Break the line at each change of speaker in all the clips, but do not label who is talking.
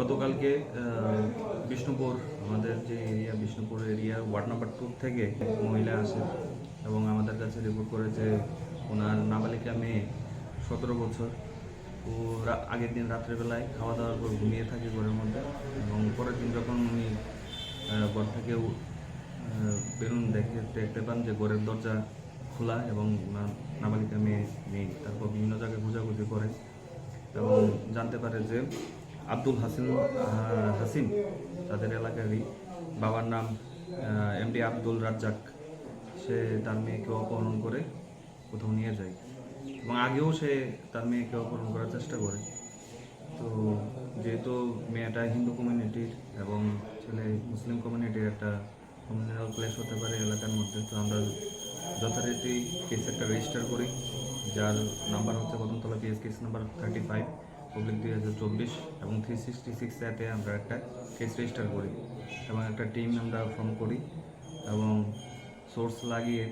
গতকালকে বিষ্ণুপুর, আমাদের যে area Bishnupur area ward number two থেকে মহিলা আসে এবং আমাদের কাছে রিপোর্ট করে যে ওনার নাবালিকা মেয়ে সতেরো বছর। ও আগের দিন রাত্রেবেলায় খাওয়া দাওয়ার পর ঘুমিয়ে থাকে ঘরের মধ্যে এবং পরের দিন যখন উনি ঘর থেকে বেরোন দেখে, দেখতে পান যে ঘরের দরজা খোলা এবং নাবালিকা মেয়ে নেই। তারপর বিভিন্ন জায়গায় খোঁজাখুঁজি করে এবং জানতে পারে যে আব্দুল হাসিন হাসিম, তাদের এলাকারই বাবার নাম এমডি আব্দুল রাজ্জাক। সে তার মেয়েকে অপহরণ করে কোথাও নিয়ে যায়। এবং আগেও সে তার মেয়েকে অপহরণ করার চেষ্টা করে। তো যেহেতু মেয়েটা হিন্দু কমিউনিটির এবং ছেলে মুসলিম কমিউনিটির একটা কমিউনাল ক্লেশ হতে পারে এলাকার মধ্যে, তো আমরা যথারীতি কেস একটা রেজিস্টার করি, যার নাম্বার হচ্ছে Kadamtala PS case number thirty five public দুই হাজার চব্বিশ এবং থ্রি সিক্সটি সিক্স অ্যাতে আমরা একটা কেস রেজিস্টার করি এবং একটা টিম আমরা ফর্ম করি এবং সোর্স লাগিয়ে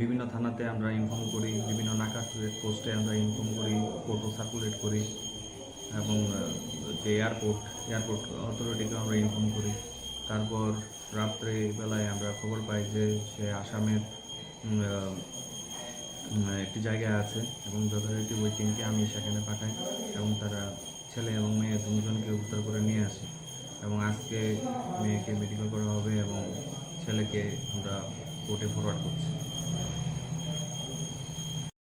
বিভিন্ন থানাতে আমরা ইনফর্ম করি, বিভিন্ন নাকা পোস্টে আমরা ইনফর্ম করি ফটো সার্কুলেট করি এবং যে এয়ারপোর্ট এয়ারপোর্ট অথরিটিকে আমরা ইনফর্ম করি। তারপর রাত্রে বেলায় আমরা খবর পাই যে সে আসামের একটি জায়গায় আছে এবং যথারীতি ওই টিমকে আমি সেখানে পাঠাই এবং তারা ছেলে এবং মেয়ে দুজনকে উদ্ধার করে নিয়ে আসে এবং আজকে মেয়েকে মেডিকেল করা হবে এবং ছেলেকে আমরা কোর্টে ফরওয়ার্ড করছি।